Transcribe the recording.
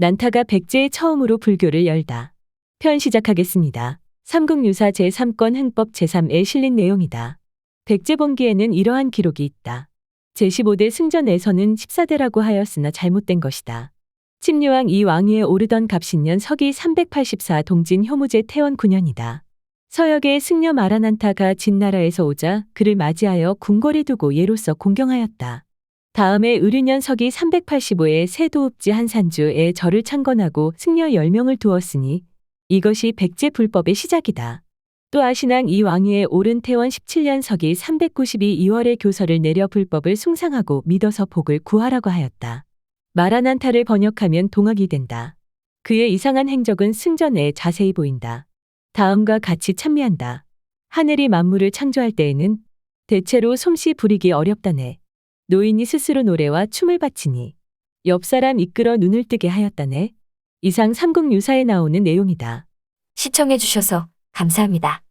난타가 백제에 처음으로 불교를 열다. 편 시작하겠습니다. 삼국유사 제3권 흥법 제3에 실린 내용이다. 백제본기에는 이러한 기록이 있다. 제15대 승전에서는 14대라고 하였으나 잘못된 것이다. 침류왕 이 왕위에 오르던 갑신년 서기 384 동진 효무제 태원 9년이다. 서역의 승려 마라난타가 진나라에서 오자 그를 맞이하여 궁궐에 두고 예로서 공경하였다. 다음에 의류년 서기 385에 세도읍지 한산주에 절을 창건하고 승려 10명을 두었으니 이것이 백제 불법의 시작이다. 또 아신왕 이 왕위에 오른 태원 17년 서기 392 2월에 교서를 내려 불법을 숭상하고 믿어서 복을 구하라고 하였다. 마라난타를 번역하면 동학이 된다. 그의 이상한 행적은 승전에 자세히 보인다. 다음과 같이 찬미한다. 하늘이 만물을 창조할 때에는 대체로 솜씨 부리기 어렵다네. 노인이 스스로 노래와 춤을 바치니 옆 사람 이끌어 눈을 뜨게 하였다네. 이상 삼국 유사에 나오는 내용이다. 시청해주셔서 감사합니다.